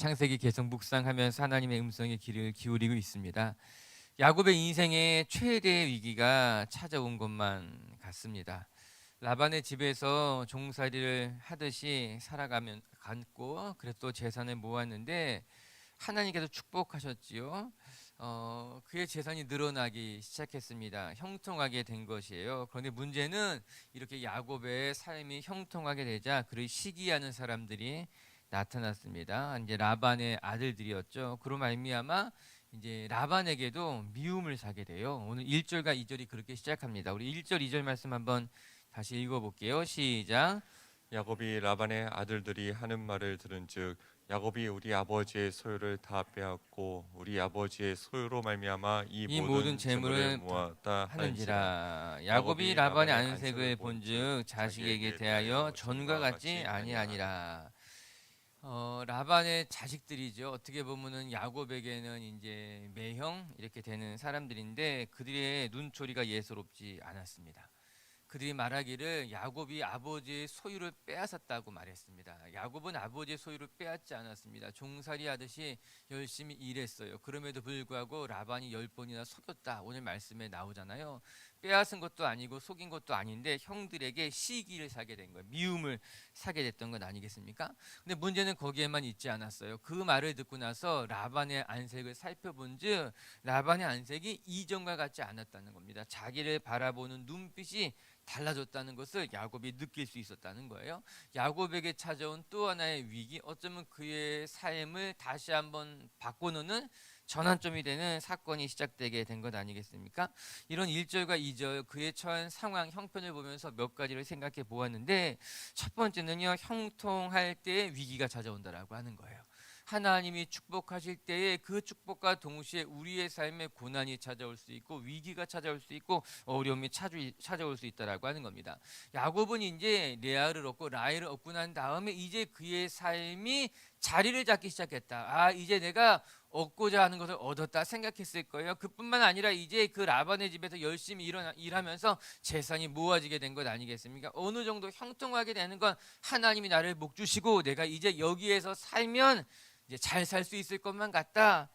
창세기 계속 묵상하면서 하나님의 음성에 귀를 기울이고 있습니다. 야곱의 인생에 최대의 위기가 찾아온 것만 같습니다. 라반의 집에서 종살이를 하듯이 살아가면 갔고 그래서 또 재산을 모았는데 하나님께서 축복하셨지요. 어, 그의 재산이 늘어나기 시작했습니다. 형통하게 된 것이에요. 그런데 문제는 이렇게 야곱의 삶이 형통하게 되자 그를 시기하는 사람들이 나타났습니다. 이제 라반의 아들들이었죠. 그로 말미암아 이제 라반에게도 미움을 사게 돼요. 오늘 1절과 2절이 그렇게 시작합니다. 우리 1절 2절 말씀 한번 다시 읽어 볼게요. 시작. 야곱이 라반의 아들들이 하는 말을 들은즉 야곱이 우리 아버지의 소유를 다 빼앗고 우리 아버지의 소유로 말미암아 이, 이 모든, 재물을 모았다 하는지라 하는지라 야곱이 라반의 안색을 본즉 자식에게 대하여 전과 같지 아니하니라. 어, 라반의 자식들이죠. 어떻게 보면은 야곱에게는 이제 매형 이렇게 되는 사람들인데 그들의 눈초리가 예사롭지 않았습니다. 그들이 말하기를 야곱이 아버지의 소유를 빼앗았다고 말했습니다. 야곱은 아버지의 소유를 빼앗지 않았습니다. 종살이 하듯이 열심히 일했어요. 그럼에도 불구하고 라반이 열 번이나 속였다. 오늘 말씀에 나오잖아요. 빼앗은 것도 아니고 속인 것도 아닌데 형들에게 시기를 사게 된 거예요. 미움을 사게 됐던 건 아니겠습니까? 근데 문제는 거기에만 있지 않았어요. 그 말을 듣고 나서 라반의 안색을 살펴본즉 라반의 안색이 이전과 같지 않았다는 겁니다. 자기를 바라보는 눈빛이 달라졌다는 것을 야곱이 느낄 수 있었다는 거예요. 야곱에게 찾아온 또 하나의 위기, 어쩌면 그의 삶을 다시 한번 바꿔놓는 전환점이 되는 사건이 시작되게 된 것 아니겠습니까? 이런 1절과 2절 그의 처한 상황 형편을 보면서 몇 가지를 생각해 보았는데 첫 번째는요. 형통할 때 위기가 찾아온다라고 하는 거예요. 하나님이 축복하실 때에 그 축복과 동시에 우리의 삶에 고난이 찾아올 수 있고 위기가 찾아올 수 있고 어려움이 찾아- 찾아올 수 있다라고 하는 겁니다. 야곱은 이제 레아를 얻고 라헬을 얻고 난 다음에 이제 그의 삶이 자리를 잡기 시작했다. 아 이제 내가 얻고자 하는 것을 얻었다 생각했을 거예요. 그뿐만 아니라 이제 그 라반의 집에서 열심히 일어나, 일하면서 재산이 모아지게 된 것 아니겠습니까? 어느 정도 형통하게 되는 건 하나님이 나를 목 주시고 내가 이제 여기에서 살면 이제 잘 살 수 있을 것만 같다.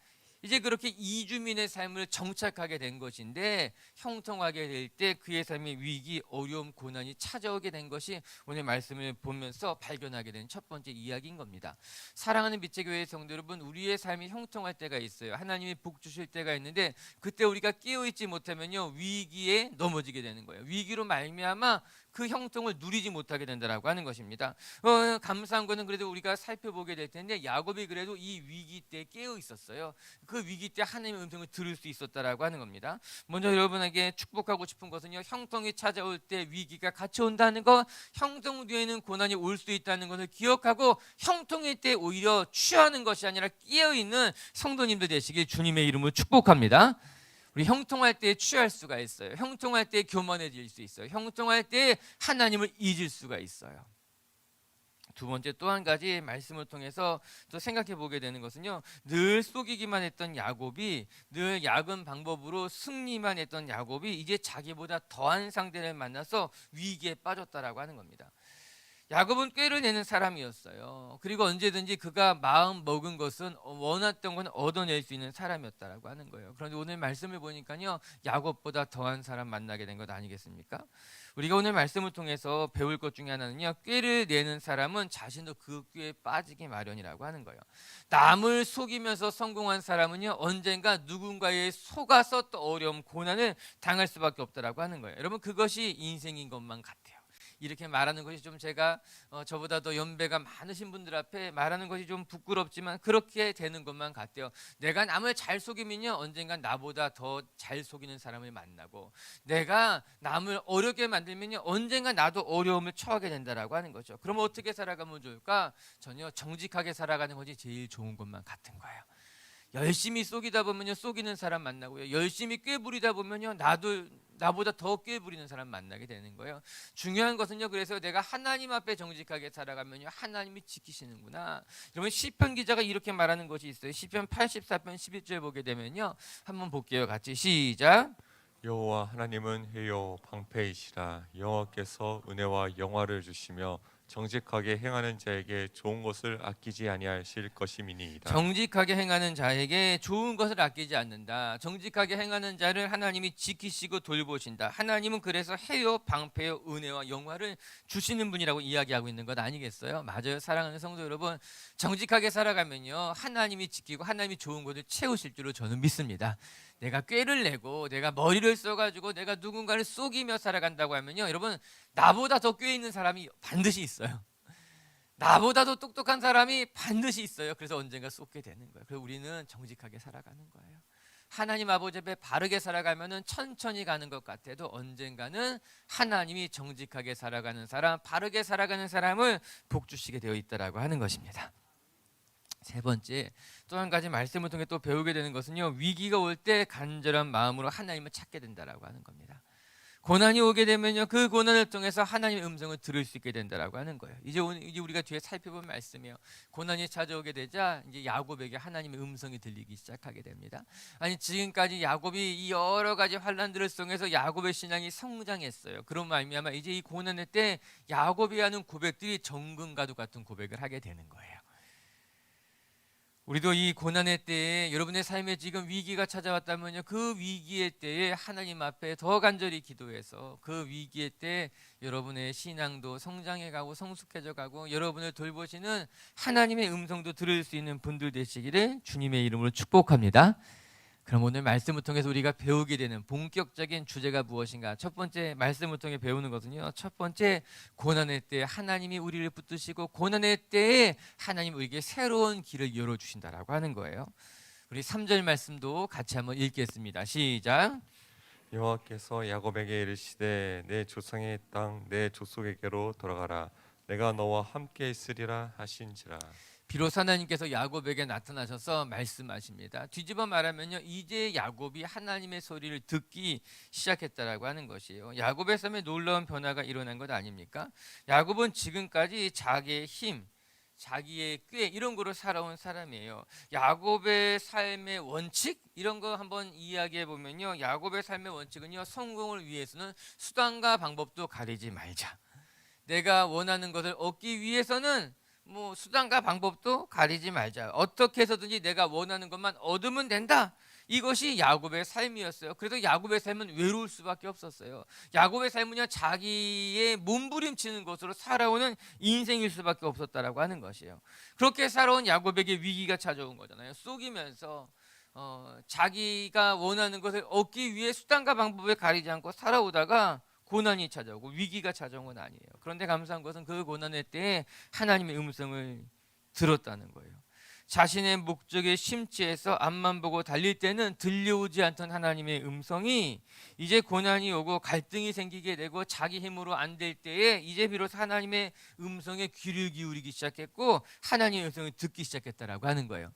이제 그렇게 이주민의 삶을 정착하게 된 것인데 형통하게 될 때 그의 삶의 위기, 어려움, 고난이 찾아오게 된 것이 오늘 말씀을 보면서 발견하게 된 첫 번째 이야기인 겁니다. 사랑하는 빛의 교회 성도 여러분, 우리의 삶이 형통할 때가 있어요. 하나님이 복 주실 때가 있는데 그때 우리가 깨어 있지 못하면요 위기에 넘어지게 되는 거예요. 위기로 말미암아 그 형통을 누리지 못하게 된다라고 하는 것입니다. 어, 감사한 거는 그래도 우리가 살펴보게 될 텐데 야곱이 그래도 이 위기 때 깨어 있었어요. 그 위기 때 하나님의 음성을 들을 수 있었다라고 하는 겁니다. 먼저 여러분에게 축복하고 싶은 것은요. 형통이 찾아올 때 위기가 같이 온다는 것, 형통 뒤에는 고난이 올 수 있다는 것을 기억하고 형통일 때 오히려 취하는 것이 아니라 깨어 있는 성도님들 되시길 주님의 이름으로 축복합니다. 우리 형통할 때 취할 수가 있어요. 형통할 때 교만해질 수 있어요. 형통할 때 하나님을 잊을 수가 있어요. 두 번째 또 한 가지 말씀을 통해서 또 생각해 보게 되는 것은요. 늘 속이기만 했던 야곱이 늘 야근 방법으로 승리만 했던 야곱이 이제 자기보다 더한 상대를 만나서 위기에 빠졌다라고 하는 겁니다. 야곱은 꾀를 내는 사람이었어요. 그리고 언제든지 그가 마음 먹은 것은 원했던 건 얻어낼 수 있는 사람이었다라고 하는 거예요. 그런데 오늘 말씀을 보니까요, 야곱보다 더한 사람 만나게 된 것 아니겠습니까? 우리가 오늘 말씀을 통해서 배울 것 중에 하나는요, 꾀를 내는 사람은 자신도 그 꾀에 빠지기 마련이라고 하는 거예요. 남을 속이면서 성공한 사람은요, 언젠가 누군가의 속아서 또 어려움, 고난을 당할 수밖에 없다라고 하는 거예요. 여러분 그것이 인생인 것만 같아요. 이렇게 말하는 것이 좀 제가 어, 저보다 더 연배가 많으신 분들 앞에 말하는 것이 좀 부끄럽지만 그렇게 되는 것만 같아요. 내가 남을 잘 속이면요 언젠가 나보다 더 잘 속이는 사람을 만나고 내가 남을 어렵게 만들면요 언젠가 나도 어려움을 처하게 된다라고 하는 거죠. 그럼 어떻게 살아가면 좋을까? 전혀 정직하게 살아가는 것이 제일 좋은 것만 같은 거예요. 열심히 속이다 보면요 속이는 사람 만나고요. 열심히 꾀부리다 보면요 나도 나보다 더 꾀부리는 사람 만나게 되는 거예요. 중요한 것은요 그래서 내가 하나님 앞에 정직하게 살아가면요 하나님이 지키시는구나. 여러분 시편 기자가 이렇게 말하는 것이 있어요. 시편 84편 11절 보게 되면요 한번 볼게요. 같이 시작. 여호와 하나님은 해요 방패이시라. 여호와께서 은혜와 영화를 주시며 정직하게 행하는 자에게 좋은 것을 아끼지 아니하실 것임이니이다. 정직하게 행하는 자에게 좋은 것을 아끼지 않는다. 정직하게 행하는 자를 하나님이 지키시고 돌보신다. 하나님은 그래서 해요, 방패요, 은혜와 영화를 주시는 분이라고 이야기하고 있는 것 아니겠어요? 맞아요. 사랑하는 성도 여러분, 정직하게 살아가면요. 하나님이 지키고 하나님이 좋은 것을 채우실 줄로 저는 믿습니다. 내가 꾀를 내고 내가 머리를 써가지고 내가 누군가를 속이며 살아간다고 하면요. 여러분, 나보다 더 꾀 있는 사람이 반드시 있어요. 나보다도 똑똑한 사람이 반드시 있어요. 그래서 언젠가 쏟게 되는 거예요. 그래서 우리는 정직하게 살아가는 거예요. 하나님 아버지 앞에 바르게 살아가면은 천천히 가는 것 같아도 언젠가는 하나님이 정직하게 살아가는 사람, 바르게 살아가는 사람을 복 주시게 되어 있다라고 하는 것입니다. 세 번째 또 한 가지 말씀을 통해 또 배우게 되는 것은요 위기가 올 때 간절한 마음으로 하나님을 찾게 된다라고 하는 겁니다. 고난이 오게 되면요 그 고난을 통해서 하나님의 음성을 들을 수 있게 된다라고 하는 거예요. 이제 우리가 뒤에 살펴본 말씀이에요. 고난이 찾아오게 되자 이제 야곱에게 하나님의 음성이 들리기 시작하게 됩니다. 아니 지금까지 야곱이 이 여러 가지 환란들을 통해서 야곱의 신앙이 성장했어요. 그런 말미암아 이제 이 고난의 때 야곱이 하는 고백들이 정금과도 같은 고백을 하게 되는 거예요. 우리도 이 고난의 때에 여러분의 삶에 지금 위기가 찾아왔다면요 그 위기의 때에 하나님 앞에 더 간절히 기도해서 그 위기의 때 여러분의 신앙도 성장해 가고 성숙해져 가고 여러분을 돌보시는 하나님의 음성도 들을 수 있는 분들 되시기를 주님의 이름으로 축복합니다. 그럼 오늘 말씀을 통해서 우리가 배우게 되는 본격적인 주제가 무엇인가? 첫 번째 말씀을 통해 배우는 것은요. 첫 번째 고난의 때 하나님이 우리를 붙드시고 고난의 때에 하나님 우리에게 새로운 길을 열어 주신다라고 하는 거예요. 우리 3절 말씀도 같이 한번 읽겠습니다. 시작. 여호와께서 야곱에게 이르시되 내 조상의 땅내 족속에게로 돌아가라 내가 너와 함께 있으리라 하신지라 비로소 하나님께서 야곱에게 나타나셔서 말씀하십니다. 뒤집어 말하면요, 이제 야곱이 하나님의 소리를 듣기 시작했다라고 하는 것이에요. 야곱의 삶에 놀라운 변화가 일어난 것 아닙니까? 야곱은 지금까지 자기의 힘, 자기의 꾀 이런 거로 살아온 사람이에요. 야곱의 삶의 원칙 이런 거 한번 이야기해 보면요, 야곱의 삶의 원칙은요, 성공을 위해서는 수단과 방법도 가리지 말자. 내가 원하는 것을 얻기 위해서는 뭐 수단과 방법도 가리지 말자. 어떻게 해서든지 내가 원하는 것만 얻으면 된다. 이것이 야곱의 삶이었어요. 그래서 야곱의 삶은 외로울 수밖에 없었어요. 야곱의 삶은요 자기의 몸부림치는 것으로 살아오는 인생일 수밖에 없었다라고 하는 것이에요. 그렇게 살아온 야곱에게 위기가 찾아온 거잖아요. 속이면서 어, 자기가 원하는 것을 얻기 위해 수단과 방법을 가리지 않고 살아오다가 고난이 찾아오고 위기가 찾아온 건 아니에요. 그런데 감사한 것은 그 고난의 때에 하나님의 음성을 들었다는 거예요. 자신의 목적에 심취해서 앞만 보고 달릴 때는 들려오지 않던 하나님의 음성이 이제 고난이 오고 갈등이 생기게 되고 자기 힘으로 안 될 때에 이제 비로소 하나님의 음성에 귀를 기울이기 시작했고 하나님의 음성을 듣기 시작했다라고 하는 거예요.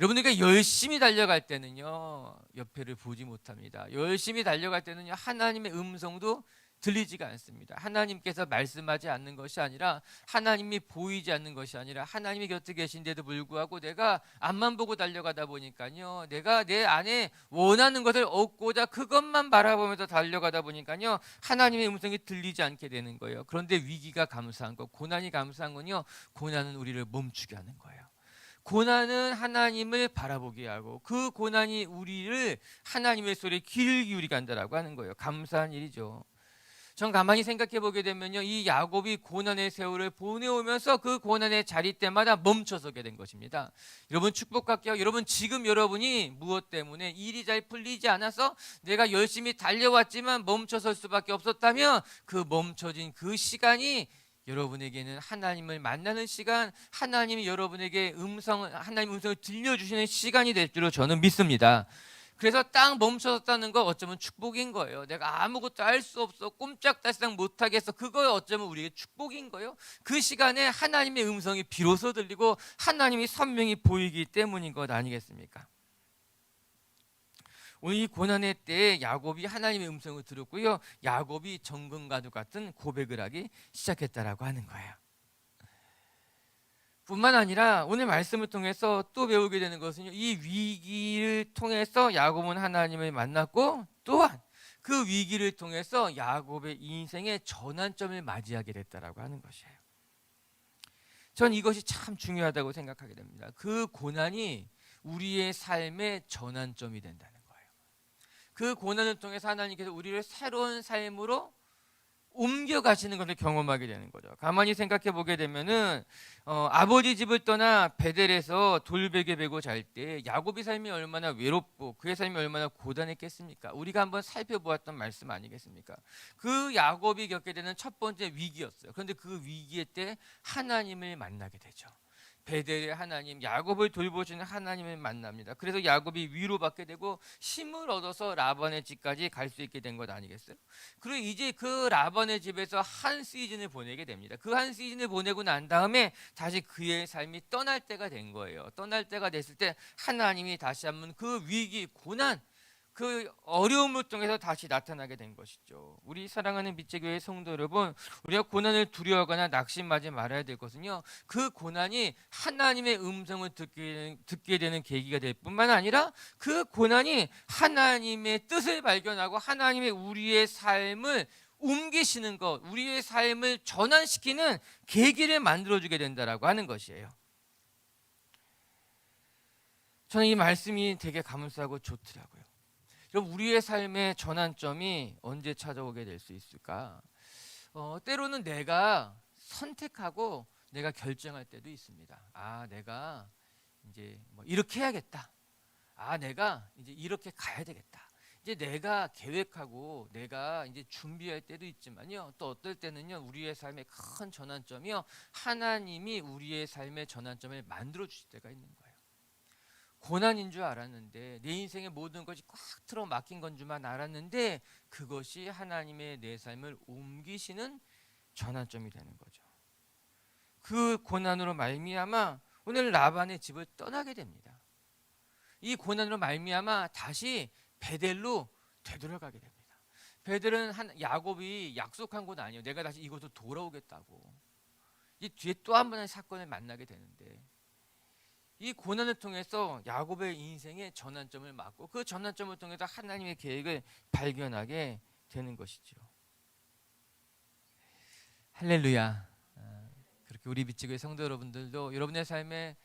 여러분들과 열심히 달려갈 때는요 옆에를 보지 못합니다. 열심히 달려갈 때는요 하나님의 음성도 들리지가 않습니다. 하나님께서 말씀하지 않는 것이 아니라 하나님이 보이지 않는 것이 아니라 하나님이 곁에 계신데도 불구하고 내가 앞만 보고 달려가다 보니까요. 내가 내 안에 원하는 것을 얻고자 그것만 바라보면서 달려가다 보니까요. 하나님의 음성이 들리지 않게 되는 거예요. 그런데 위기가 감사한 것, 고난이 감사한 건요. 고난은 우리를 멈추게 하는 거예요. 고난은 하나님을 바라보게 하고 그 고난이 우리를 하나님의 소리에 귀를 기울이게 한다라고 하는 거예요. 감사한 일이죠. 전 가만히 생각해 보게 되면요. 이 야곱이 고난의 세월을 보내오면서 그 고난의 자리 때마다 멈춰서게 된 것입니다. 여러분 축복할게요. 여러분 지금 여러분이 무엇 때문에 일이 잘 풀리지 않아서 내가 열심히 달려왔지만 멈춰설 수밖에 없었다면 그 멈춰진 그 시간이 여러분에게는 하나님을 만나는 시간, 하나님이 여러분에게 음성, 하나님 음성을 들려주시는 시간이 될 줄로 저는 믿습니다. 그래서 딱 멈춰섰다는 거 어쩌면 축복인 거예요. 내가 아무것도 할 수 없어, 꼼짝달싹 못하겠어. 그거 어쩌면 우리의 축복인 거예요. 그 시간에 하나님의 음성이 비로소 들리고 하나님이 선명히 보이기 때문인 것 아니겠습니까? 오늘 이 고난의 때에 야곱이 하나님의 음성을 들었고요. 야곱이 정금과도 같은 고백을 하기 시작했다라고 하는 거예요. 뿐만 아니라 오늘 말씀을 통해서 또 배우게 되는 것은요. 이 위기를 통해서 야곱은 하나님을 만났고 또한 그 위기를 통해서 야곱의 인생의 전환점을 맞이하게 됐다라고 하는 것이에요. 전 이것이 참 중요하다고 생각하게 됩니다. 그 고난이 우리의 삶의 전환점이 된다는. 그 고난을 통해서 하나님께서 우리를 새로운 삶으로 옮겨 가시는 것을 경험하게 되는 거죠. 가만히 생각해 보게 되면은 어, 아버지 집을 떠나 베델에서 돌베개 베고 잘 때 야곱의 삶이 얼마나 외롭고 그의 삶이 얼마나 고단했겠습니까? 우리가 한번 살펴보았던 말씀 아니겠습니까? 그 야곱이 겪게 되는 첫 번째 위기였어요. 그런데 그 위기의 때 하나님을 만나게 되죠. 베델의 하나님, 야곱을 돌보시는 하나님을 만납니다. 그래서 야곱이 위로받게 되고 힘을 얻어서 라반의 집까지 갈 수 있게 된 것 아니겠어요? 그리고 이제 그 라반의 집에서 한 시즌을 보내게 됩니다. 그 한 시즌을 보내고 난 다음에 다시 그의 삶이 떠날 때가 된 거예요. 떠날 때가 됐을 때 하나님이 다시 한번 그 위기, 고난, 그 어려움을 통해서 다시 나타나게 된 것이죠. 우리 사랑하는 빛제교회 성도 여러분, 우리가 고난을 두려워하거나 낙심하지 말아야 될 것은요. 그 고난이 하나님의 음성을 듣게, 듣게 되는 계기가 될 뿐만 아니라 그 고난이 하나님의 뜻을 발견하고 하나님의 우리의 삶을 옮기시는 것, 우리의 삶을 전환시키는 계기를 만들어 주게 된다라고 하는 것이에요. 저는 이 말씀이 되게 감사하고 좋더라고요. 그럼 우리의 삶의 전환점이 언제 찾아오게 될 수 있을까? 어, 때로는 내가 선택하고 내가 결정할 때도 있습니다. 아, 내가 이제 뭐 이렇게 해야겠다. 아, 내가 이제 이렇게 가야 되겠다. 이제 내가 계획하고 내가 이제 준비할 때도 있지만요. 또 어떨 때는요. 우리의 삶의 큰 전환점이요. 하나님이 우리의 삶의 전환점을 만들어 주실 때가 있는 거예요. 고난인 줄 알았는데 내 인생의 모든 것이 꽉 틀어 막힌 건 줄만 알았는데 그것이 하나님의 내 삶을 옮기시는 전환점이 되는 거죠. 그 고난으로 말미암아 오늘 라반의 집을 떠나게 됩니다. 이 고난으로 말미암아 다시 베델로 되돌아가게 됩니다. 베델은 한 야곱이 약속한 곳 아니에요. 내가 다시 이곳으로 돌아오겠다고. 이 뒤에 또 한 번의 사건을 만나게 되는데 이 고난을 통해서 야곱의 인생의 전환점을 맞고 그 전환점을 통해서 하나님의 계획을 발견하게 되는 것이죠. 할렐루야. 어, 그렇게 우리 비치교의 성도 여러분들도 여러분의 삶에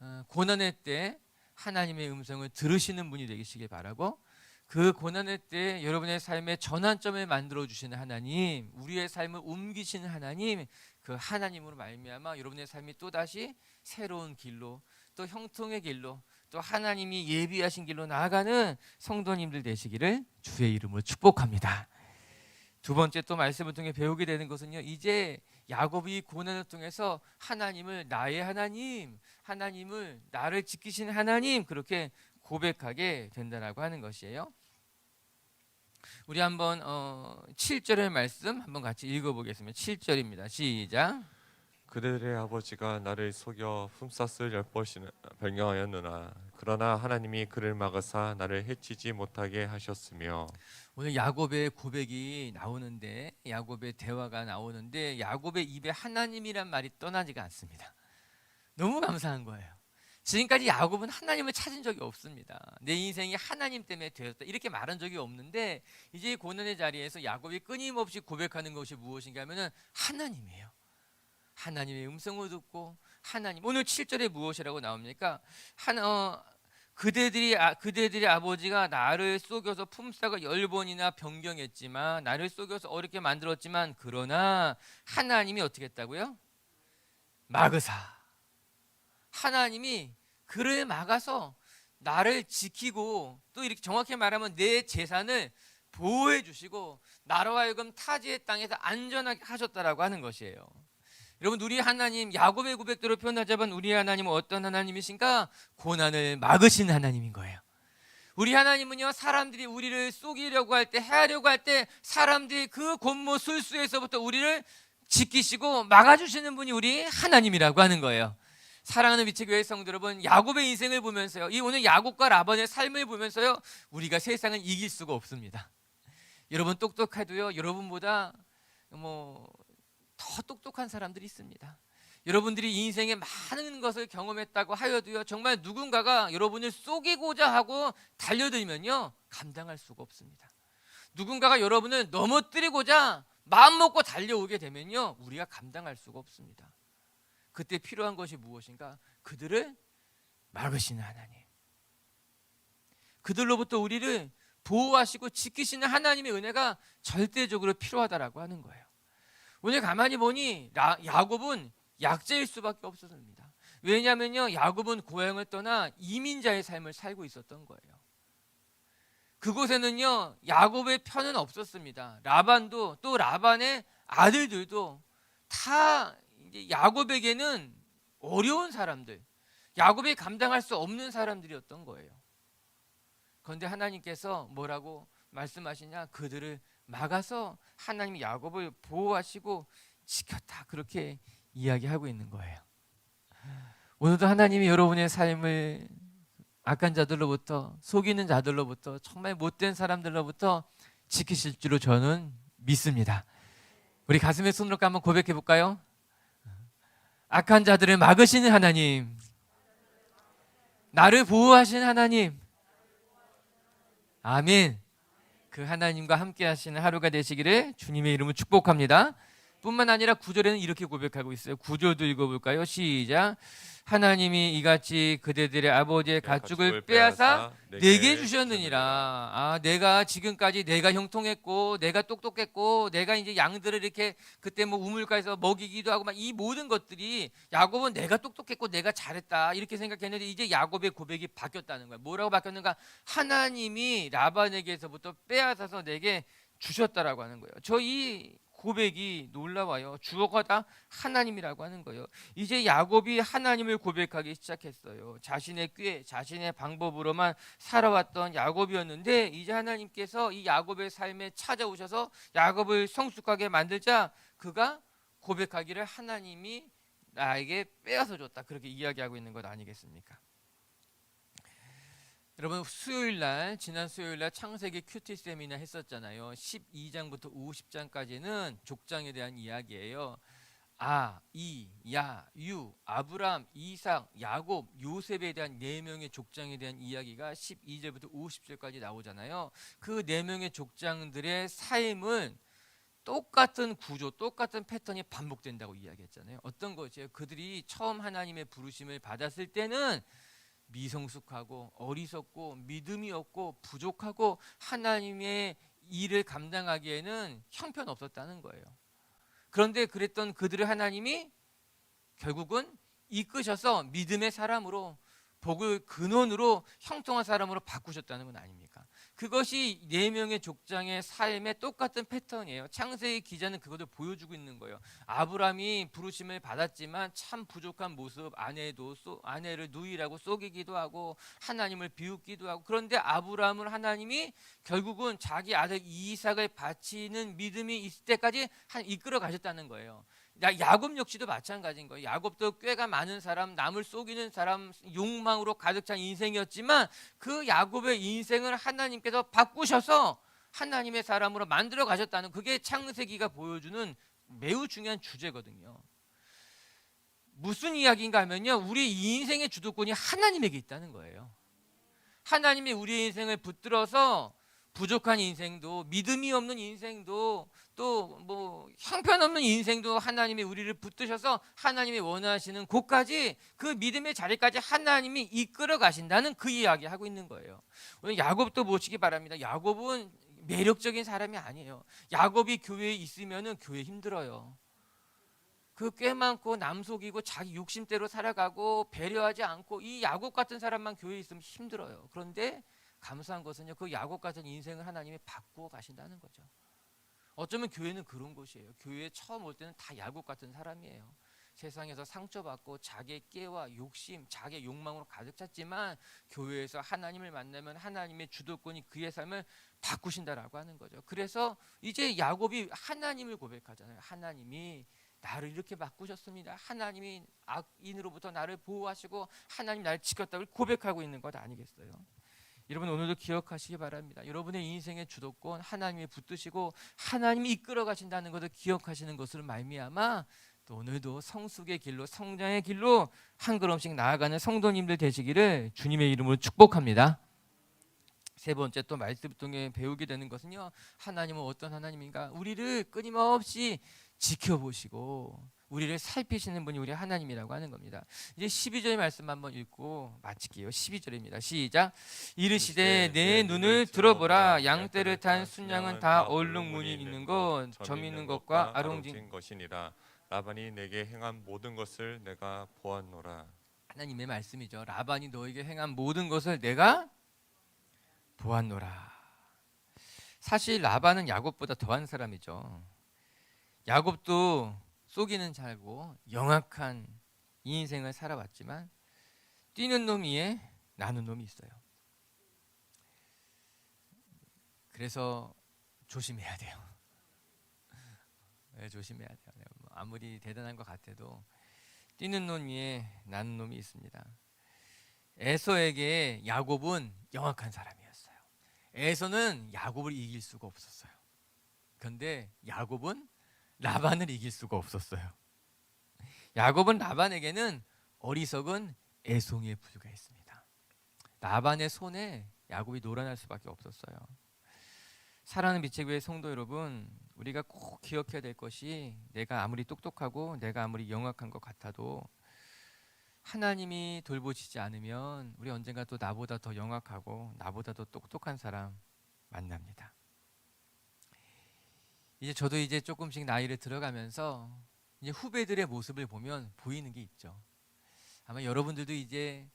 어, 고난의 때 하나님의 음성을 들으시는 분이 되시길 바라고 그 고난의 때 여러분의 삶의 전환점을 만들어 주시는 하나님, 우리의 삶을 옮기시는 하나님, 그 하나님으로 말미암아 여러분의 삶이 또 다시 새로운 길로 또 형통의 길로 또 하나님이 예비하신 길로 나아가는 성도님들 되시기를 주의 이름으로 축복합니다. 두 번째 또 말씀을 통해 배우게 되는 것은요. 이제 야곱이 고난을 통해서 하나님을 나의 하나님, 하나님을 나를 지키시는 하나님 그렇게 고백하게 된다라고 하는 것이에요. 우리 한번 어, 7절의 말씀 한번 같이 읽어보겠습니다. 7절입니다. 시작. 그들의 아버지가 나를 속여 훔쌌을 열버시는 변경하였느나 그러나 하나님이 그를 막으사 나를 해치지 못하게 하셨으며 오늘 야곱의 고백이 나오는데 야곱의 대화가 나오는데 야곱의 입에 하나님이란 말이 떠나지가 않습니다. 너무 감사한 거예요. 지금까지 야곱은 하나님을 찾은 적이 없습니다. 내 인생이 하나님 때문에 되었다 이렇게 말한 적이 없는데 이제 고난의 자리에서 야곱이 끊임없이 고백하는 것이 무엇인가 하면은 하나님이에요. 하나님의 음성을 듣고 하나님 오늘 7절에 무엇이라고 나옵니까? 한 어, 그대들이 아, 그대들의 아버지가 나를 속여서 품삯을 열 번이나 변경했지만 나를 속여서 어렵게 만들었지만 그러나 하나님이 어떻게 했다고요? 막으사 하나님이 그를 막아서 나를 지키고 또 이렇게 정확히 말하면 내 재산을 보호해 주시고 나로 하여금 타지의 땅에서 안전하게 하셨다라고 하는 것이에요. 여러분 우리 하나님 야곱의 고백대로 표현하자면 우리 하나님은 어떤 하나님이신가? 고난을 막으신 하나님인 거예요. 우리 하나님은요 사람들이 우리를 속이려고 할 때 해하려고 할 때 사람들이 그 곤모 술수에서부터 우리를 지키시고 막아주시는 분이 우리 하나님이라고 하는 거예요. 사랑하는 미치교회 성도 여러분, 야곱의 인생을 보면서요, 이 오늘 야곱과 라반의 삶을 보면서요, 우리가 세상을 이길 수가 없습니다. 여러분 똑똑해도요, 여러분보다 뭐 더 똑똑한 사람들이 있습니다. 여러분들이 인생에 많은 것을 경험했다고 하여도요, 정말 누군가가 여러분을 속이고자 하고 달려들면요, 감당할 수가 없습니다. 누군가가 여러분을 넘어뜨리고자 마음 먹고 달려오게 되면요, 우리가 감당할 수가 없습니다. 그때 필요한 것이 무엇인가? 그들을 막으시는 하나님. 그들로부터 우리를 보호하시고 지키시는 하나님의 은혜가 절대적으로 필요하다라고 하는 거예요. 오늘 가만히 보니 라- 야곱은 약자일 수밖에 없었습니다. 왜냐하면요, 야곱은 고향을 떠나 이민자의 삶을 살고 있었던 거예요. 그곳에는요, 야곱의 편은 없었습니다. 라반도 또 라반의 아들들도 다 야곱에게는 어려운 사람들, 야곱이 감당할 수 없는 사람들이었던 거예요. 그런데 하나님께서 뭐라고 말씀하시냐? 그들을 막아서 하나님이 야곱을 보호하시고 지켰다. 그렇게 이야기하고 있는 거예요. 오늘도 하나님이 여러분의 삶을 악한 자들로부터 속이는 자들로부터 정말 못된 사람들로부터 지키실 줄로 저는 믿습니다. 우리 가슴에 놓고 한번 고백해 볼까요? 악한 자들을 막으시는 하나님, 나를 보호하시는 하나님, 아멘. 그 하나님과 함께 하시는 하루가 되시기를 주님의 이름으로 축복합니다. 뿐만 아니라 구절에는 이렇게 고백하고 있어요. 구절도 읽어볼까요? 시작. 하나님이 이같이 그대들의 아버지의 가축을 빼앗아 내게 주셨느니라. 아, 내가 지금까지 내가 형통했고, 내가 똑똑했고, 내가 이제 양들을 이렇게 그때 뭐 우물가에서 먹이기도 하고 막 이 모든 것들이 야곱은 내가 똑똑했고 내가 잘했다 이렇게 생각했는데 이제 야곱의 고백이 바뀌었다는 거야. 뭐라고 바뀌었는가? 하나님이 라반에게서부터 빼앗아서 내게 주셨다라고 하는 거예요. 저이 고백이 놀라워요. 주어가 다 하나님이라고 하는 거예요. 이제 야곱이 하나님을 고백하기 시작했어요. 자신의 꾀, 자신의 방법으로만 살아왔던 야곱이었는데 이제 하나님께서 이 야곱의 삶에 찾아오셔서 야곱을 성숙하게 만들자 그가 고백하기를 하나님이 나에게 빼앗아 줬다. 그렇게 이야기하고 있는 것 아니겠습니까? 여러분 수요일 날 지난 수요일 날 창세기 큐티 세미나 했었잖아요. 12장부터 50장까지는 족장에 대한 이야기예요. 아, 이, 야, 유, 아브람, 이삭, 야곱, 요셉에 대한 네 명의 족장에 대한 이야기가 12절부터 50절까지 나오잖아요. 그 네 명의 족장들의 삶은 똑같은 구조, 똑같은 패턴이 반복된다고 이야기했잖아요. 어떤 거죠? 그들이 처음 하나님의 부르심을 받았을 때는 미성숙하고 어리석고 믿음이 없고 부족하고 하나님의 일을 감당하기에는 형편없었다는 거예요. 그런데 그랬던 그들을 하나님이 결국은 이끄셔서 믿음의 사람으로 복을 근원으로 형통한 사람으로 바꾸셨다는 건 아닙니까? 그것이 네 명의 족장의 삶의 똑같은 패턴이에요. 창세기 기자는 그것을 보여주고 있는 거예요. 아브람이 부르심을 받았지만 참 부족한 모습, 아내도 쏘, 아내를 누이라고 속이기도 하고 하나님을 비웃기도 하고 그런데 아브람을 하나님이 결국은 자기 아들 이삭을 바치는 믿음이 있을 때까지 한 이끌어 가셨다는 거예요. 야, 야곱 역시도 마찬가지인 거예요. 야곱도 꾀가 많은 사람, 남을 속이는 사람, 욕망으로 가득 찬 인생이었지만 그 야곱의 인생을 하나님께서 바꾸셔서 하나님의 사람으로 만들어 가셨다는 그게 창세기가 보여주는 매우 중요한 주제거든요. 무슨 이야기인가 하면요. 우리 인생의 주도권이 하나님에게 있다는 거예요. 하나님이 우리 인생을 붙들어서 부족한 인생도 믿음이 없는 인생도 또 뭐 형편없는 인생도 하나님이 우리를 붙드셔서 하나님이 원하시는 곳까지 그 믿음의 자리까지 하나님이 이끌어 가신다는 그 이야기 하고 있는 거예요. 오늘 야곱도 보시기 바랍니다. 야곱은 매력적인 사람이 아니에요. 야곱이 교회에 있으면은 교회 힘들어요. 그꽤 많고 남 속이고 자기 욕심대로 살아가고 배려하지 않고 이 야곱 같은 사람만 교회에 있으면 힘들어요. 그런데 감사한 것은요. 그 야곱 같은 인생을 하나님이 바꾸어 가신다는 거죠. 어쩌면 교회는 그런 곳이에요. 교회에 처음 올 때는 다 야곱 같은 사람이에요. 세상에서 상처받고 자기의 깨와 욕심, 자기의 욕망으로 가득 찼지만 교회에서 하나님을 만나면 하나님의 주도권이 그의 삶을 바꾸신다라고 하는 거죠. 그래서 이제 야곱이 하나님을 고백하잖아요. 하나님이 나를 이렇게 바꾸셨습니다. 하나님이 악인으로부터 나를 보호하시고 하나님 나를 지켰다고 고백하고 있는 것 아니겠어요? 여러분 오늘도 기억하시기 바랍니다. 여러분의 인생의 주도권 하나님이 붙드시고 하나님이 이끌어 가신다는 것을 기억하시는 것으로 말미암아 또 오늘도 성숙의 길로 성장의 길로 한 걸음씩 나아가는 성도님들 되시기를 주님의 이름으로 축복합니다. 세 번째 또 말씀 통해 배우게 되는 것은요. 하나님은 어떤 하나님인가? 우리를 끊임없이 지켜보시고 우리를 살피시는 분이 우리 하나님이라고 하는 겁니다. 이제 12절 말씀 한번 읽고 마칠게요. 12절입니다. 시작. 이르시되 내 눈을 들어보라 양떼를 탄 순양은 다 얼룩 무늬 있는 것, 점 있는 것과 아롱진 것이니라. 라반이 내게 행한 모든 것을 내가 보았노라. 하나님의 말씀이죠. 라반이 너에게 행한 모든 것을 내가 보았노라. 사실 라반은 야곱보다 더한 사람이죠. 야곱도 쏘기는 잘고 영악한 이 인생을 살아왔지만 뛰는 놈 위에 나는 놈이 있어요. 그래서 조심해야 돼요. 네, 조심해야 돼요. 네, 뭐 아무리 대단한 것 같아도 뛰는 놈 위에 나는 놈이 있습니다. 에서에게 야곱은 영악한 사람이었어요. 에서는 야곱을 이길 수가 없었어요. 그런데 야곱은 라반을 이길 수가 없었어요. 야곱은 라반에게는 어리석은 애송이에 불과했습니다. 라반의 손에 야곱이 놀아날 수밖에 없었어요. 사랑하는 빛의교회 성도 여러분, 우리가 꼭 기억해야 될 것이 내가 아무리 똑똑하고 내가 아무리 영악한 것 같아도 하나님이 돌보시지 않으면 우리 언젠가 또 나보다 더 영악하고 나보다 더 똑똑한 사람 만납니다. 이제 저도 이제 조금씩 나이를 들어가면서 이제 후배들의 모습을 보면 보이는 게 있죠. 아마 여러분들도 이제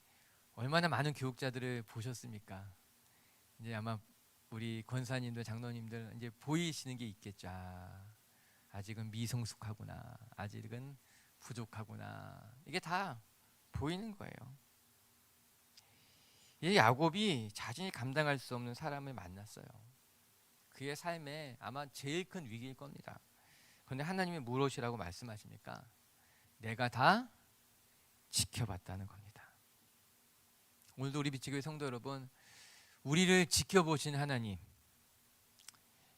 얼마나 많은 교육자들을 보셨습니까? 이제 아마 우리 권사님들, 장로님들 이제 보이시는 게 있겠죠. 아, 아직은 미성숙하구나. 아직은 부족하구나. 이게 다 보이는 거예요. 이 야곱이 자신이 감당할 수 없는 사람을 만났어요. 그의 삶에 아마 제일 큰 위기일 겁니다. 그런데 하나님이 무엇이라고 말씀하십니까? 내가 다 지켜봤다는 겁니다. 오늘도 우리 비치교회 성도 여러분, 우리를 지켜보신 하나님,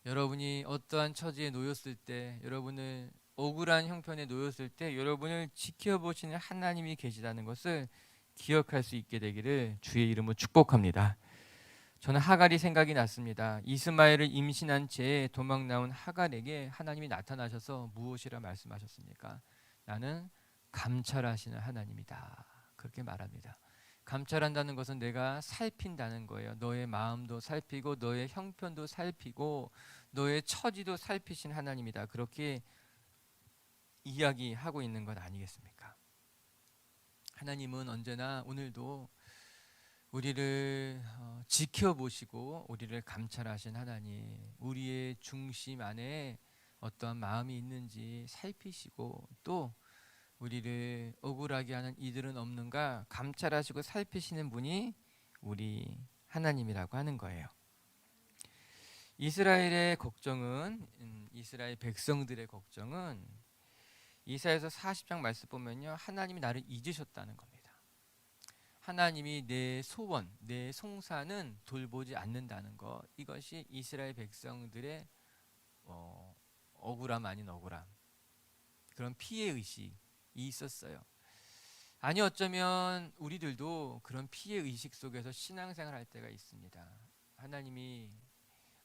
여러분이 어떠한 처지에 놓였을 때, 여러분을 억울한 형편에 놓였을 때, 여러분을 지켜보시는 하나님이 계시다는 것을 기억할 수 있게 되기를 주의 이름으로 축복합니다. 저는 하갈이 생각이 났습니다. 이스마엘을 임신한 채 도망 나온 하갈에게 하나님이 나타나셔서 무엇이라 말씀하셨습니까? 나는 감찰하시는 하나님이다. 그렇게 말합니다. 감찰한다는 것은 내가 살핀다는 거예요. 너의 마음도 살피고 너의 형편도 살피고 너의 처지도 살피신 하나님이다. 그렇게 이야기하고 있는 것 아니겠습니까? 하나님은 언제나 오늘도 우리를 어, 지켜보시고 우리를 감찰하신 하나님, 우리의 중심 안에 어떠한 마음이 있는지 살피시고 또 우리를 억울하게 하는 이들은 없는가 감찰하시고 살피시는 분이 우리 하나님이라고 하는 거예요. 이스라엘의 걱정은 음, 이스라엘 백성들의 걱정은 이사에서 40장 말씀 보면요. 하나님이 나를 잊으셨다는 겁니다. 하나님이 내 소원, 내 송사는 돌보지 않는다는 것. 이것이 이스라엘 백성들의 어, 억울함 아닌 억울함. 그런 피해 의식이 있었어요. 아니 어쩌면 우리들도 그런 피해 의식 속에서 신앙생활 할 때가 있습니다. 하나님이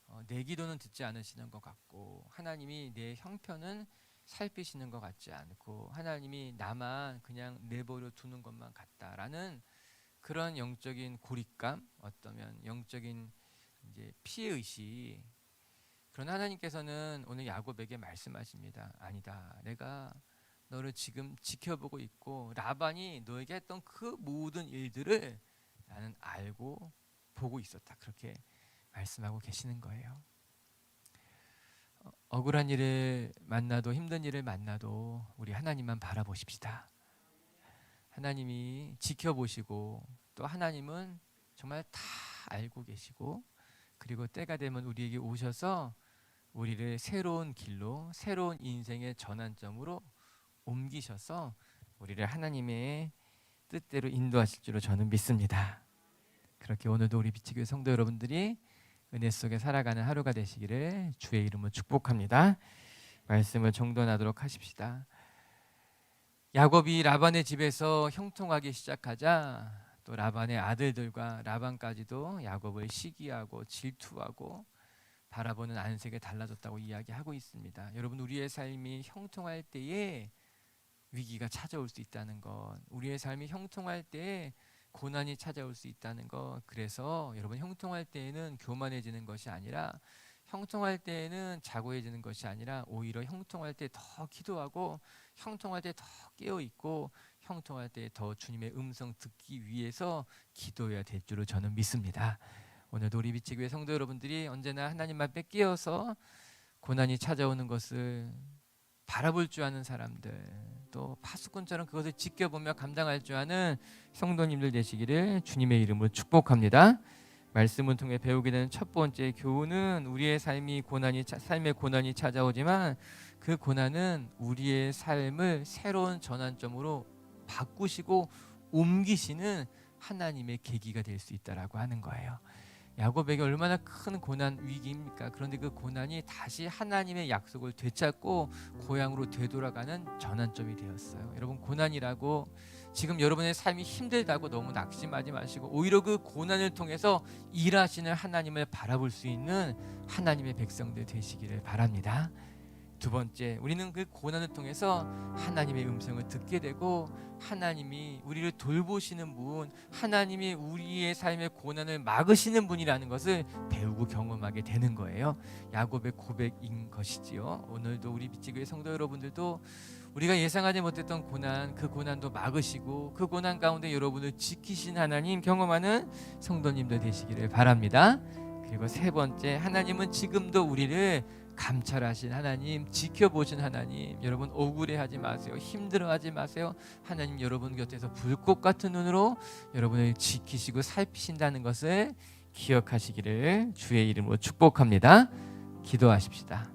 어, 내 기도는 듣지 않으시는 것 같고 하나님이 내 형편은 살피시는 것 같지 않고 하나님이 나만 그냥 내버려 두는 것만 같다라는 그런 영적인 고립감 어떠면 영적인 이제 피해 의식 그런 하나님께서는 오늘 야곱에게 말씀하십니다. 아니다. 내가 너를 지금 지켜보고 있고 라반이 너에게 했던 그 모든 일들을 나는 알고 보고 있었다. 그렇게 말씀하고 계시는 거예요. 어, 억울한 일을 만나도 힘든 일을 만나도 우리 하나님만 바라보십시다. 하나님이 지켜보시고 또 하나님은 정말 다 알고 계시고 그리고 때가 되면 우리에게 오셔서 우리를 새로운 길로 새로운 인생의 전환점으로 옮기셔서 우리를 하나님의 뜻대로 인도하실 줄로 저는 믿습니다. 그렇게 오늘도 우리 비치교회 성도 여러분들이 은혜 속에 살아가는 하루가 되시기를 주의 이름으로 축복합니다. 말씀을 정돈하도록 하십시다. 야곱이 라반의 집에서 형통하기 시작하자 또 라반의 아들들과 라반까지도 야곱을 시기하고 질투하고 바라보는 안색이 달라졌다고 이야기하고 있습니다. 여러분 우리의 삶이 형통할 때에 위기가 찾아올 수 있다는 것, 우리의 삶이 형통할 때 고난이 찾아올 수 있다는 것. 그래서 여러분 형통할 때에는 교만해지는 것이 아니라 형통할 때에는 자고해지는 것이 아니라 오히려 형통할 때 더 기도하고 형통할 때 더 깨어 있고 형통할 때 더 주님의 음성 듣기 위해서 기도해야 될 줄로 저는 믿습니다. 오늘도 우리 비치교회 성도 여러분들이 언제나 하나님 앞에 끼어서 고난이 찾아오는 것을 바라볼 줄 아는 사람들 또 파수꾼처럼 그것을 지켜보며 감당할 줄 아는 성도님들 되시기를 주님의 이름으로 축복합니다. 말씀을 통해 배우게 되는 첫 번째 교훈은 우리의 삶이 고난이 차- 삶의 고난이 찾아오지만 그 고난은 우리의 삶을 새로운 전환점으로 바꾸시고 옮기시는 하나님의 계기가 될 수 있다라고 하는 거예요. 야곱에게 얼마나 큰 고난 위기입니까? 그런데 그 고난이 다시 하나님의 약속을 되찾고 고향으로 되돌아가는 전환점이 되었어요. 여러분 고난이라고 지금 여러분의 삶이 힘들다고 너무 낙심하지 마시고 오히려 그 고난을 통해서 일하시는 하나님을 바라볼 수 있는 하나님의 백성들 되시기를 바랍니다. 두 번째, 우리는 그 고난을 통해서 하나님의 음성을 듣게 되고 하나님이 우리를 돌보시는 분, 하나님이 우리의 삶의 고난을 막으시는 분이라는 것을 배우고 경험하게 되는 거예요. 야곱의 고백인 것이지요. 오늘도 우리 비치교회 성도 여러분들도 우리가 예상하지 못했던 고난, 그 고난도 막으시고 그 고난 가운데 여러분을 지키신 하나님 경험하는 성도님들 되시기를 바랍니다. 그리고 세 번째, 하나님은 지금도 우리를 감찰하신 하나님, 지켜보신 하나님, 여러분 억울해하지 마세요. 힘들어하지 마세요. 하나님 여러분 곁에서 불꽃 같은 눈으로 여러분을 지키시고 살피신다는 것을 기억하시기를 주의 이름으로 축복합니다. 기도하십시다.